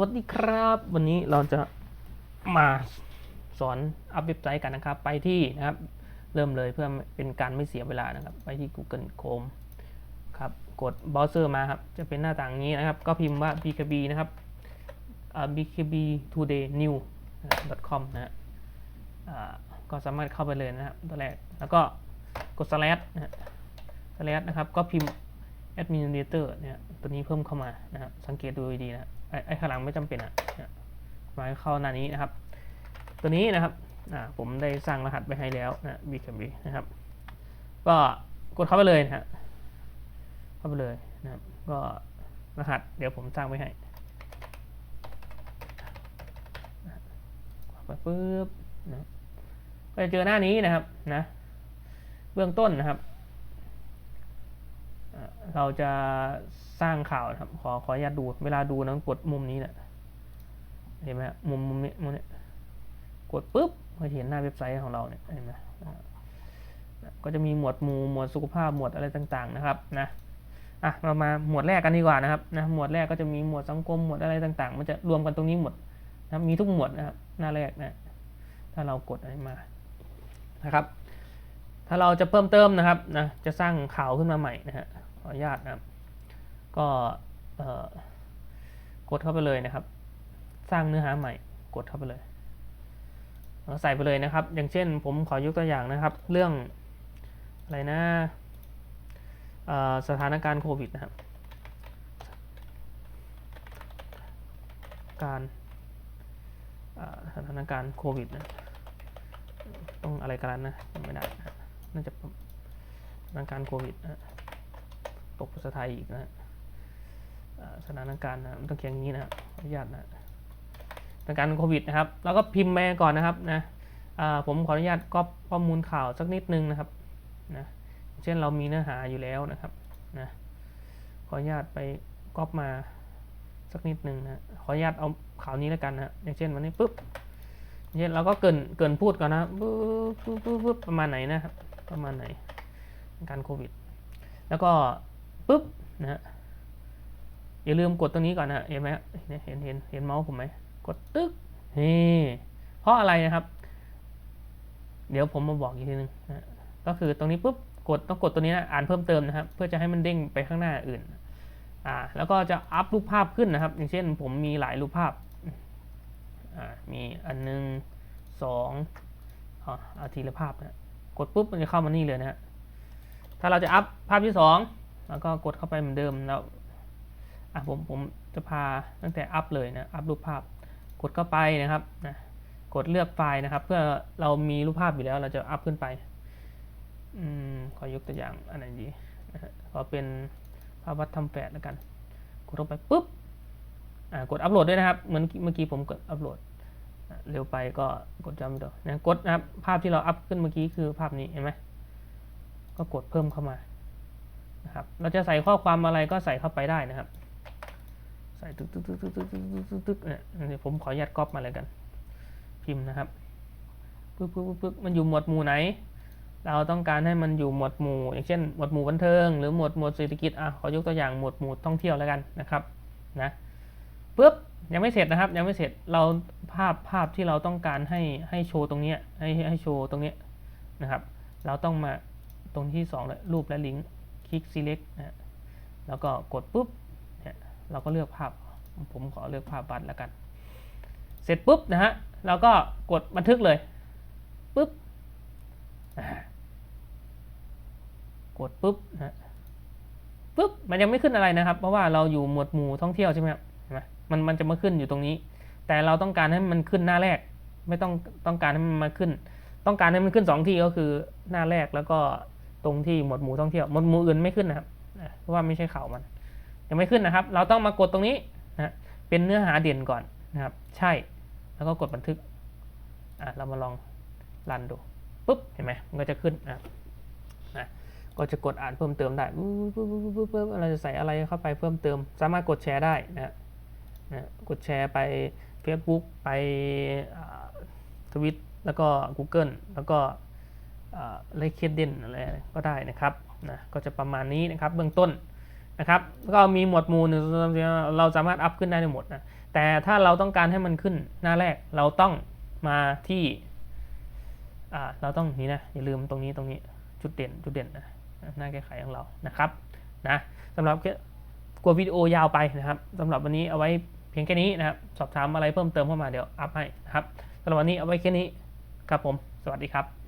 วัสดีครับ วันนี้เราจะมาสอนอัพเว็บไซต์กันนะครับ ไปที่นะครับ เริ่มเลยเพื่อเป็นการไม่เสียเวลานะครับ ไปที่ Google Chrome ครับ กดเบราว์เซอร์มาครับ จะเป็นหน้าต่างนี้นะครับ ก็พิมพ์ว่า bkb นะครับ bkb today new com นะฮะก็สามารถเข้าไปเลยนะครับตัวแรกแล้วก็กด slash นะฮะ slash นะครับ ก็พิมพ์ administrator เนี่ยตัวนี้เพิ่มเข้ามานะครับสังเกตดูดีๆนะไอ้ไอ้ข้างหลังไม่จำเป็นอะเนี่ยมาเข้าหน้านี้นะครับ ตัวนี้นะครับอ่าผมได้สร้างรหัสไปให้แล้วนะ bkb นะครับ ก็กดเข้าไปเลยนะฮะเข้าไปเลยนะครับ ก็รหัสเดี๋ยวผมสร้างไว้ให้ไปปุ๊บนะก็จะเจอหน้านี้นะครับนะ เบื้องต้นนะครับ เราจะสร้างข่าวครับ ขอขออนุญาตดู เวลาดูนะกดมุมนี้แหละเห็นไหมมุมมุมนี้มุมนี้กดปุ๊บก็จะเห็นหน้าเว็บไซต์ของเราเนี่ยเห็นไหมก็จะมีหมวดหมู่หมวดสุขภาพหมวดอะไรต่างๆนะครับนะอะเรามาหมวดแรกกันดีกว่านะครับนะหมวดแรกก็จะมีหมวดสังคมหมวดอะไรต่างๆ มันจะรวมกันตรงนี้หมดนะมีทุกหมวดนะครับหน้าแรกนะถ้าเรากดอะไรมานะครับ ถ้าเราจะเพิ่มเติมนะครับนะจะสร้างข่าวขึ้นมาใหม่นะฮะ ออนุญาตนะครับ ก็กดเข้าไปเลยนะครับ สร้างเนื้อหาใหม่ กดเข้าไปเลยแล้วใส่ไปเลยนะครับ อย่างเช่น ผมขอยกตัวอย่างนะครับ เรื่องอะไรนะสถานการณ์โควิดนะครับ การสถานการณ์โควิดนะ ต้องอะไรกันนะไม่ได้น่าจะสถานการณ์โควิดนะ ตกภาษาไทยอีกนะสถานการณ์นะมันต้องเขียนอย่างนี้นะขออนุญาตนะสถานการณ์โควิดนะครับ แล้วก็พิมพ์ไปก่อนนะครับนะผมขออนุญาตก๊อปข้อมูลข่าวสักนิดนึงนะครับนะเช่นเรามีเนื้อหาอยู่แล้วนะครับนะขออนุญาตไปก๊อปมาสักนิดนึงนะขออนุญาตเอาข่าวนี้แล้วกันนะอย่างเช่นวันนี้ปุ๊บเช่นเราก็เกินเกินพูดก่อนนะบึ๊บปุ๊บปุ๊บปุ๊บประมาณไหนนะครับประมาณไหนการโควิด แล้วก็ ปุ๊บนะฮะอย่าลืมกดตรงนี้ก่อนนะเห็นไหมเห็นเห็นเห็นเมาส์ผมไหมกดตึ๊กนี่เพราะอะไรนะครับ เดี๋ยวผมมาบอกอีกทีนึงนะก็คือตรงนี้ปุ๊บกดต้องกดตัวนี้นะอ่านเพิ่มเติมนะครับ เพื่อจะให้มันเด้งไปข้างหน้าอื่นอ่าแล้วก็จะอัพรูปภาพขึ้นนะครับ อย่างเช่นผมมีหลายรูปภาพอ่ามีอันหนึงสองอ่าเอาทีละภาพนะกดปุ๊บมันจะเข้ามานี่เลยนะฮะถ้าเราจะอัพภาพที่สอง แล้วก็กดเข้าไปเหมือนเดิมแล้วอะผมผมจะพาตั้งแต่อัพเลยนะอัพรูปภาพ กดเข้าไปนะครับนะกดเลือกไฟล์นะครับ เพื่อเรามีรูปภาพอยู่แล้วเราจะอัพขึ้นไปอืมขอยกตัวอย่างอันไหนดีนะขอเป็นภาพวัดทำแฝดแล้วกัน กดเข้าไปปุ๊บอ่ากดอัพโหลดด้วยนะครับเหมือนเมื่อกี้ผมกดอัพโหลดเร็วไปก็กดจำไม่ได้นะกดนะครับภาพที่เราอัพขึ้นเมื่อกี้คือภาพนี้เห็นไหมก็กดเพิ่มเข้ามา นะครับ เราจะใส่ข้อความอะไรก็ใส่เข้าไปได้นะครับ ใส่ตึกตึกตึกตึกตึกตึกตึกตึกตึกเนี่ยผมขออนุญาตก๊อปมาเลยกัน พิมพ์นะครับปึ๊บปึ๊บปึ๊บปึ๊บมันอยู่หมวดหมู่ไหน เราต้องการให้มันอยู่หมวดหมู่ อย่างเช่นหมวดหมู่บันเทิง หรือหมวดหมวดเศรษฐกิจอะขอยกตัวอย่างหมวดหมู่ท่องเที่ยวแล้วกันนะครับนะปึ๊บยังไม่เสร็จนะครับ ยังไม่เสร็จเราภาพภาพที่เราต้องการให้ให้โชว์ตรงเนี้ยให้ให้โชว์ตรงเนี้ยนะครับ เราต้องมาตรงที่2เลยรูปและลิงก์ คลิก select นะฮะแล้วก็กดปุ๊บเนี่ยเราก็เลือกภาพ ผมขอเลือกภาพบัตรแล้วกัน เสร็จปุ๊บนะฮะเราก็กดบันทึกเลยปุ๊บกดปุ๊บนะปุ๊บมันยังไม่ขึ้นอะไรนะครับ เพราะว่าเราอยู่หมวดหมู่ท่องเที่ยวใช่ไหมครับเห็นไหมมันมันจะมาขึ้นอยู่ตรงนี้ แต่เราต้องการให้มันขึ้นหน้าแรก ไม่ต้องต้องการให้มันมาขึ้น ต้องการให้มันขึ้นสองที่ก็คือหน้าแรกแล้วก็ ตรงที่หมวดหมู่ท่องเที่ยวหมวดหมู่อื่นไม่ขึ้นนะครับเพราะว่าไม่ใช่ข่าวมันยังไม่ขึ้นนะครับ เราต้องมากดตรงนี้นะเป็นเนื้อหาเด่นก่อนนะครับ ใช่แล้วก็กดบันทึกอะเรามาลองรันดูปุ๊บเห็นไหมมันก็จะขึ้นนะนะก็จะกดอ่านเพิ่มเติมได้ปุ๊บปุ๊บปุ๊บปุ๊บปุ๊บเราจะใส่อะไรเข้าไปเพิ่มเติม สามารถกดแชร์ได้นะนะกดแชร์ไป Facebook ไปทวิตแล้วก็ Google แล้วก็ เลคเคดเดนอะไรก็ได้นะครับนะก็จะประมาณนี้นะครับเบื้องต้นนะครับก็มีหมวดหมู่หนึ่งสองสามสี่ห้าเราสามารถอัพขึ้นได้ในหมดนะแต่ถ้าเราต้องการให้มันขึ้นหน้าแรกเราต้องมาที่เราต้องนี่นะอย่าลืมตรงนี้ตรงนี้จุดเด่นจุดเด่นนะหน้าแก้ไขของเรานะครับนะสำหรับกลัววิดีโอยาวไปนะครับสำหรับวันนี้เอาไว้เพียงแค่นี้นะครับสอบถามอะไรเพิ่มเติมเข้ามาเดี๋ยวอัพให้นะครับสำหรับวันนี้เอาไว้แค่นี้ครับผม สวัสดีครับ